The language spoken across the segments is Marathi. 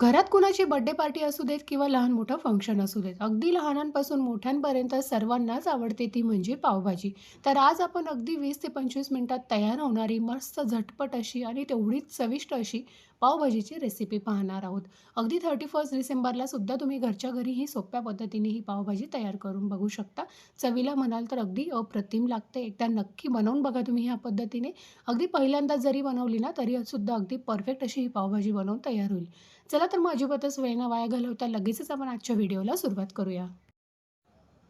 घरात कुणाची बर्थडे पार्टी असू देत किंवा लहान मोठं फंक्शन असू देत अगदी लहानांपासून मोठ्यांपर्यंत सर्वांनाच आवडते ती म्हणजे पावभाजी. तर आज आपण अगदी वीस ते पंचवीस मिनिटात तयार होणारी मस्त झटपट अशी आणि तेवढीच चविष्ट अशी पावभाजीची रेसिपी पाहणार आहोत. अगदी थर्टी फर्स्ट डिसेंबरला सुद्धा तुम्ही घरच्या घरी ही सोप्या पद्धतीने ही पावभाजी तयार करून बघू शकता. चवीला म्हणाल तर अगदी अप्रतिम लागते. एकदा नक्की बनवून बघा तुम्ही ह्या पद्धतीने. अगदी पहिल्यांदा जरी बनवली ना तरी सुद्धा अगदी परफेक्ट अशी ही पावभाजी बनवून तयार होईल. चला तर मग अजिबातच वेळ न वाया घालवता लगेचच आपण आजच्या व्हिडिओला सुरुवात करूया.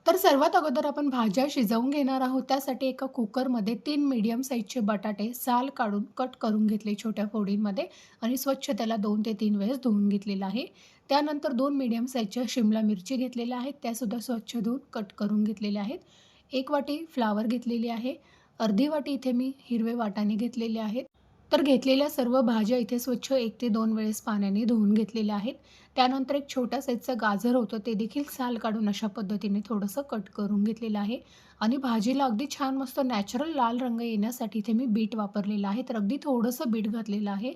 तर सर्वात अगोदर आपण भाज्या शिजवून घेणार आहोत. त्यासाठी एका कुकरमध्ये तीन मीडियम साईजचे बटाटे साल काढून कट करून घेतले छोट्या फोडींमध्ये आणि स्वच्छ त्याला दोन ते तीन वेळेस धुवून घेतलेलं आहे. त्यानंतर दोन मीडियम साईजच्या शिमला मिरची घेतलेल्या आहेत. त्यासुद्धा स्वच्छ धुवून कट करून घेतलेल्या आहेत. एक वाटी फ्लावर घेतलेली आहे. अर्धी वाटी इथे मी हिरवे वाटाणे घेतलेले आहेत. तर घेतलेल्या सर्व भाज्या इथे स्वच्छ एक ते दोन वेळेस पाण्याने धुवून घेतलेल्या आहेत. त्यानंतर एक छोट्या साईजचं गाजर होतं ते देखील साल काढून अशा पद्धतीने थोडंसं कट करून घेतलेलं आहे. आणि भाजीला अगदी छान मस्त नॅचरल लाल रंग येण्यासाठी इथे मी बीट वापरलेलं आहे. तर अगदी थोडंसं बीट घातलेलं आहे.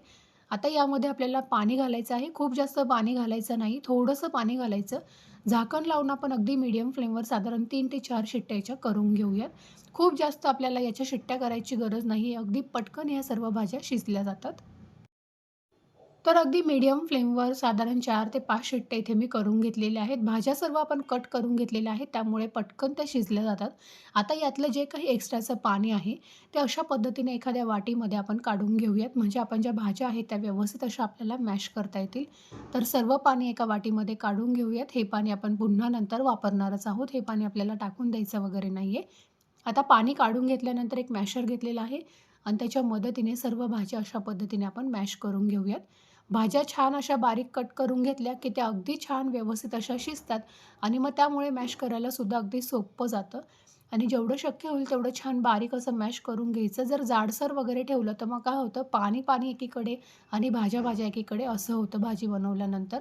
आता यामध्ये आपल्याला पाणी घालायचं आहे. खूप जास्त पाणी घालायचं नाही. थोडंसं पाणी घालायचं. झाकण लावून आपण अगदी मीडियम फ्लेमवर साधारण तीन ते चार शिट्ट्या याच्या करून घेऊयात. खूप जास्त आपल्याला याच्या शिट्ट्या करायची गरज नाही अगदी पटकन ह्या सर्व भाज्या शिजल्या जातात. तर अगदी मीडियम फ्लेमवर साधारण चार ते पाच शिट्टे इथे मी करून घेतलेल्या आहेत. भाज्या सर्व आपण कट करून घेतलेल्या आहेत. त्यामुळे पटकन त्या शिजल्या जातात. आता यातलं जे काही एक्स्ट्राचं पाणी आहे ते अशा पद्धतीने एखाद्या वाटीमध्ये आपण काढून घेऊयात. म्हणजे आपण ज्या भाज्या आहेत त्या व्यवस्थित अशा आपल्याला मॅश करता येतील. तर सर्व पाणी एका वाटीमध्ये काढून घेऊयात. हे पाणी आपण पुन्हा नंतर वापरणारच आहोत. हे पाणी आपल्याला टाकून द्यायचं वगैरे नाही आहे आता पाणी काढून घेतल्यानंतर एक मॅशर घेतलेला आहे. आणि त्याच्या मदतीने सर्व भाज्या अशा पद्धतीने आपण मॅश करून घेऊयात. भाज्या छान अशा बारीक कट करून घेतल्या की त्या अगदी छान व्यवस्थित अशा शिजतात आणि मग त्यामुळे मॅश करायला सुद्धा अगदी सोपं जातं. आणि जेवढं शक्य होईल तेवढं छान बारीक असं मॅश करून घ्यायचं. जर जाडसर वगैरे ठेवलं तर मग काय होतं? पाणी पाणी एकीकडे आणि भाज्या भाज्या एकीकडे असं होतं भाजी बनवल्यानंतर.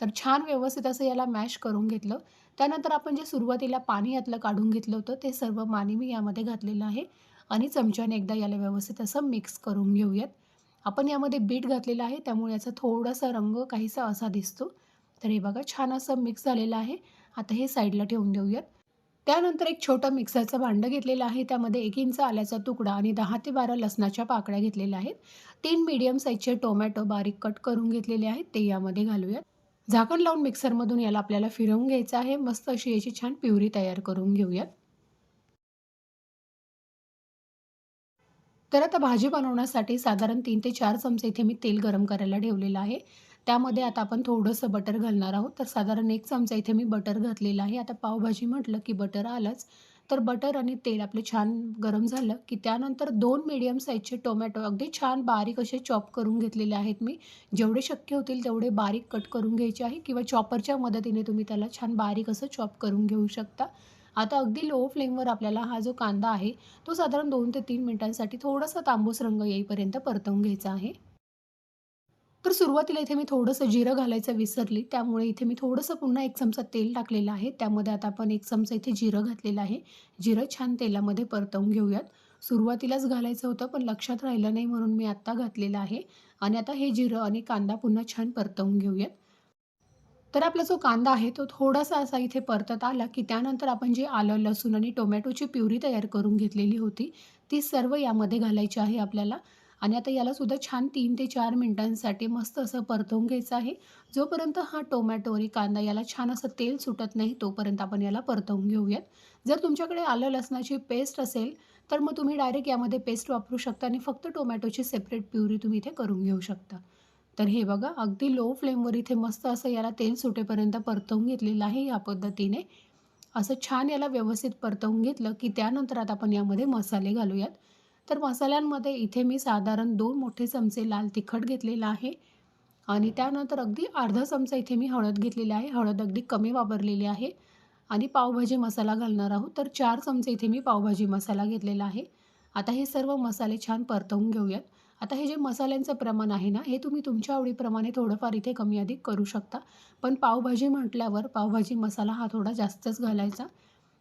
तर छान व्यवस्थित असं याला मॅश करून घेतलं. त्यानंतर आपण जे सुरुवातीला पाणी यातलं काढून घेतलं होतं ते सर्व पाणी मी यामध्ये घातलेलं आहे. आणि चमच्याने एकदा याला व्यवस्थित असं मिक्स करून घेऊयात. आपण यामध्ये बीट घातलेलं आहे त्यामुळे याचा थोडासा रंग काहीसा असा दिसतो. तर हे बघा छान असं मिक्स झालेलं आहे. आता हे साईडला ठेवून देऊयात. त्यानंतर एक छोटं मिक्सरचं भांडं घेतलेलं आहे. त्यामध्ये एक इंच आल्याचा तुकडा आणि दहा ते बारा लसणाच्या पाकळ्या घेतलेल्या आहेत. तीन मीडियम साईजचे टोमॅटो बारीक कट करून घेतलेले आहेत. ते यामध्ये घालूयात. झाकण लावून मिक्सरमधून याला आपल्याला फिरवून घ्यायचं आहे. मस्त अशी याची छान प्युरी तयार करून घेऊयात. तर आता भाजी बनवण्यासाठी साधारण तीन ते चार चमचे इथे मी तेल गरम करायला ठेवलेलं आहे. त्यामध्ये आता आपण थोडंसं बटर घालणार आहोत. तर साधारण एक चमचा इथे मी बटर घातलेलं आहे. आता पावभाजी म्हटलं की बटर आलंच. तर बटर आणि तेल आपलं छान गरम झालं की त्यानंतर दोन मीडियम साईजचे टोमॅटो अगदी छान बारीक असे चॉप करून घेतलेले आहेत मी. जेवढे शक्य होतील तेवढे बारीक कट करून घ्यायचे आहे किंवा चॉपरच्या मदतीने तुम्ही त्याला छान बारीक असं चॉप करून घेऊ शकता. आता अगदी लो फ्लेमवर आपल्याला हा जो कांदा आहे तो साधारण दोन ते तीन मिनटांसाठी थोडासा तांबूस रंग येईपर्यंत परतवून घ्यायचा आहे. तर सुरुवातीला इथे मी थोडंसं जिरं घालायचं विसरली त्यामुळे इथे मी थोडंसं पुन्हा एक चमचा तेल टाकलेलं आहे. त्यामध्ये आता आपण एक चमचा इथे जिरं घातलेलं आहे. जिरं छान तेलामध्ये परतवून घेऊयात. सुरुवातीलाच घालायचं होतं पण लक्षात राहिलं नाही म्हणून मी आत्ता घातलेलं आहे. आणि आता हे जिरं आणि कांदा पुन्हा छान परतवून घेऊयात. तर आपला जो कांदा आहे तो थोडासा असा इथे परतत आला की त्यानंतर आपण जे आलं लसूण आणि टोमॅटोची प्युरी तयार करून घेतलेली होती ती सर्व यामध्ये घालायची आहे आपल्याला. आणि आता यालासुद्धा छान तीन ते चार मिनटांसाठी मस्त असं परतवून घ्यायचं आहे. जोपर्यंत हा टोमॅटो आणि कांदा याला छान असं तेल सुटत नाही तोपर्यंत आपण याला परतवून घेऊयात. जर तुमच्याकडे आलं लसणाची पेस्ट असेल तर मग तुम्ही डायरेक्ट यामध्ये पेस्ट वापरू शकता आणि फक्त टोमॅटोची सेपरेट प्युरी तुम्ही इथे करून घेऊ शकता. तर हे बघा अगदी लो फ्लेमवर इथे मस्त असं याला तेल सुटेपर्यंत परतवून घेतलेलं आहे या पद्धतीने. असं छान याला व्यवस्थित परतवून घेतलं की त्यानंतर आता आपण यामध्ये मसाले घालूयात. तर मसाल्यांमध्ये इथे मी साधारण दोन मोठे चमचे लाल तिखट घेतलेलं आहे. आणि त्यानंतर अगदी अर्धा चमचा इथे मी हळद घेतलेली आहे. हळद अगदी कमी वापरलेली आहे. आणि पावभाजी मसाला घालणार आहोत. तर चार चमचे इथे मी पावभाजी मसाला घेतलेला आहे. आता हे सर्व मसाले छान परतवून घेऊयात. आता हे जे मसाल्यांचं प्रमाण आहे ना हे तुम्ही तुमच्या आवडीप्रमाणे थोडंफार इथे कमी अधिक करू शकता. पण पावभाजी म्हटल्यावर पावभाजी मसाला हा थोडा जास्तच घालायचा.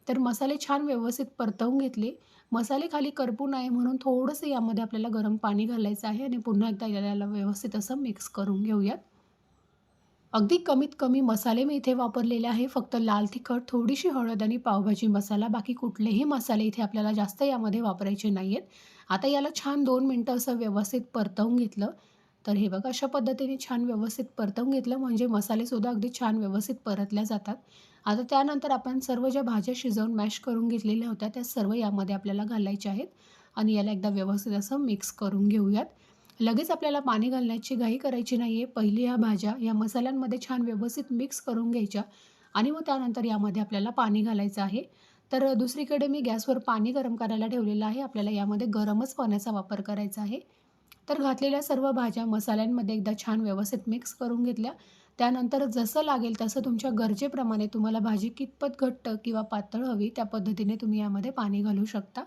तर मसाले छान व्यवस्थित परतवून घेतले. मसाले खाली करपू नये म्हणून थोडंसं यामध्ये आपल्याला गरम पाणी घालायचं आहे आणि पुन्हा एकदा याला व्यवस्थित असं मिक्स करून घेऊयात. अगदी कमीत कमी मसाले मी इथे वापरलेले आहे. फक्त लाल तिखट थोडीशी हळद आणि पावभाजी मसाला. बाकी कुठलेही मसाले इथे आपल्याला जास्त यामध्ये वापरायचे नाही आहेत आता याला छान दोन मिनटं असं व्यवस्थित परतवून घेतलं. तर हे बघा अशा पद्धतीने छान व्यवस्थित परतवून घेतलं. म्हणजे मसालेसुद्धा अगदी छान व्यवस्थित परतल्या जातात. आता त्यानंतर आपण सर्व ज्या भाज्या शिजवून मॅश करून घेतलेल्या होत्या त्या सर्व यामध्ये आपल्याला घालायच्या आहेत. आणि याला एकदा व्यवस्थित असं मिक्स करून घेऊयात. लगेच आपल्याला पाणी घालण्याची घाई करायची नाही आहे पहिली ह्या भाज्या या मसाल्यांमध्ये छान व्यवस्थित मिक्स करून घ्यायच्या. आणि मग त्यानंतर यामध्ये आपल्याला पाणी घालायचं आहे. तर दुसरीकडे मी गॅसवर पाणी गरम करायला ठेवलेलं आहे. आपल्याला यामध्ये गरमच पाण्याचा वापर करायचा आहे. तर घातलेल्या सर्व भाज्या मसाल्यांमध्ये एकदा छान व्यवस्थित मिक्स करून घेतल्या. त्यानंतर जसं लागेल तसं तुमच्या गरजेप्रमाणे तुम्हाला भाजी कितपत घट्ट किंवा पातळ हवी त्या पद्धतीने तुम्ही यामध्ये पाणी घालू शकता.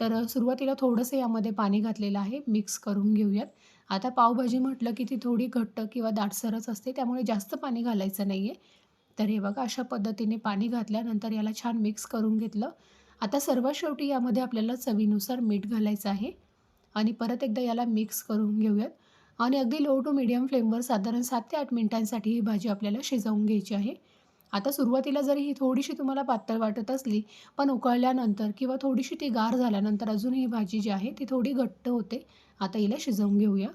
तर सुरुवातीला थोडंसं यामध्ये पाणी घातलेलं आहे. मिक्स करून घेऊयात. आता पावभाजी म्हटलं की ती थोडी घट्ट किंवा दाटसरच असते. त्यामुळे जास्त पाणी घालायचं नाही आहे तर हे बघा अशा पद्धतीने पाणी घातल्यानंतर याला छान मिक्स करून घेतलं. आता सर्वात शेवटी यामध्ये आपल्याला चवीनुसार मीठ घालायचं आहे. आणि परत एकदा याला मिक्स करून घेऊयात. आणि अगदी लो टू मिडियम फ्लेमवर साधारण सात ते आठ मिनिटांसाठी ही भाजी आपल्याला शिजवून घ्यायची आहे. आता सुरुवातीला जरी ही थोडीशी तुम्हाला पातळ वाटत असली पण उकळल्यानंतर किंवा थोडीशी ती गार झाल्यानंतर अजून ही भाजी जी आहे ती थोडी घट्ट होते. आता हिला शिजवून घेऊया.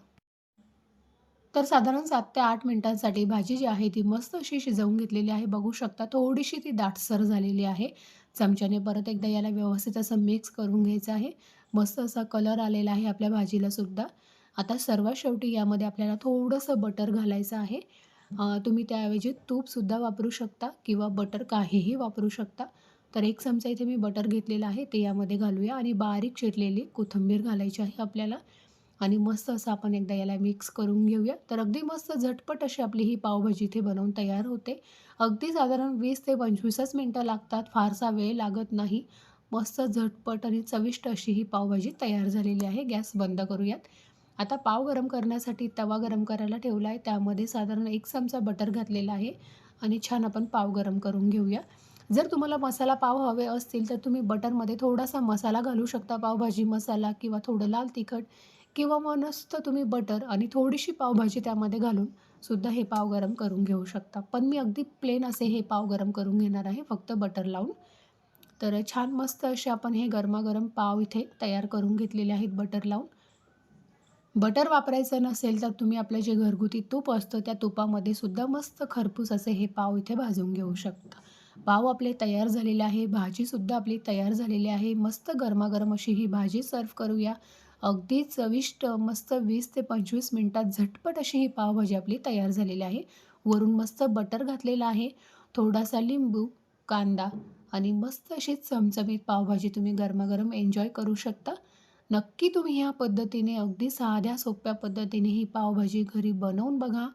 तर साधारण सात ते आठ मिनिटांसाठी भाजी जी आहे ती मस्त अशी शिजवून घेतलेली आहे. बघू शकता थोडीशी ती दाटसर झालेली आहे. चमच्याने परत एकदा याला व्यवस्थित असं मिक्स करून घ्यायचं आहे. मस्त असा कलर आलेला आहे आपल्या भाजीला सुद्धा. आता सर्वात शेवटी यामध्ये आपल्याला थोडंसं बटर घालायचं आहे. तुम्ही त्याऐवजी तूपसुद्धा वापरू शकता किंवा बटर काहीही वापरू शकता. तर एक चमचा इथे मी बटर घेतलेला आहे. ते यामध्ये घालूया आणि बारीक चिरलेली कोथिंबीर घालायची आहे आपल्याला. आणि मस्त असं आपण एकदा याला मिक्स करून घेऊया. तर अगदी मस्त झटपट अशी आपली ही पावभाजी इथे बनवून तयार होते. अगदी साधारण वीस ते पंचवीसच मिनटं लागतात. फारसा वेळ लागत नाही. मस्त झटपट आणि चविष्ट अशी ही पावभाजी तयार झालेली आहे. गॅस बंद करूयात. आता पाव गरम करण्यासाठी तवा गरम करायला ठेवला आहे त्यामध्ये साधारण एक चमचा बटर घातलेला आहे. आणि छान आपण पाव गरम करून घेऊया. जर तुम्हाला मसाला पाव हवे असतील तर तुम्ही बटरमध्ये थोडासा मसाला घालू शकता. पावभाजी मसाला किंवा थोडं लाल तिखट. किंवा मग नसतं तुम्ही बटर आणि थोडीशी पावभाजी त्यामध्ये घालून सुद्धा हे पाव गरम करून घेऊ शकता. पण मी अगदी प्लेन असे हे पाव गरम करून घेणार आहे फक्त बटर लावून. तर छान मस्त असे आपण हे गरमागरम पाव इथे तयार करून घेतलेले आहेत बटर लावून. बटर वापरायचं नसेल तर तुम्ही आपलं जे घरगुती तूप असतं त्या तुपामध्ये सुद्धा मस्त खरपूस असे हे पाव इथे भाजून घेऊ शकता. पाव आपले तयार झालेले आहे भाजीसुद्धा आपली तयार झालेली आहे. मस्त गरमागरम अशी ही भाजी सर्व करूया. अगदी चविष्ट मस्त वीस ते पंचवीस मिनटात झटपट अशी ही पावभाजी आपली तयार झालेली आहे. वरून मस्त बटर घातलेलं आहे थोडासा लिंबू कांदा आणि मस्त अशी चमचमीत पावभाजी तुम्ही गरमागरम एन्जॉय करू शकता. नक्की तुम्ही ह्या पद्धतीने अगदी साध्या सोप्या पद्धतीने ही पावभाजी घरी बनवून बघा.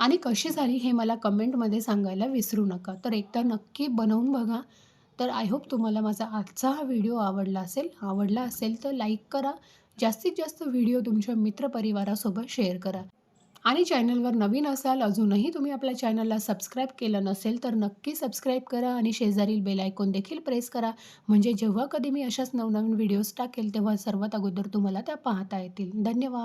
आणि कशी झाली हे मला कमेंटमध्ये सांगायला विसरू नका. तर एकदा नक्की बनवून बघा. तर आय होप तुम्हाला माझा आजचा हा व्हिडिओ आवडला असेल. आवडला असेल तर लाईक करा. जास्तीत जास्त व्हिडिओ तुमच्या मित्रपरिवारासोबत शेअर करा. आणि चॅनलवर नवीन असाल अजूनही तुम्ही आपल्या चॅनलला सबस्क्राईब केलं नसेल तर नक्की सबस्क्राईब करा आणि शेजारील बेल आयकॉन देखील प्रेस करा. म्हणजे जेव्हा कधी मी अशाच नवनवीन व्हिडिओज टाकेल तेव्हा सर्वात अगोदर तुम्हाला त्या पाहता येतील. धन्यवाद.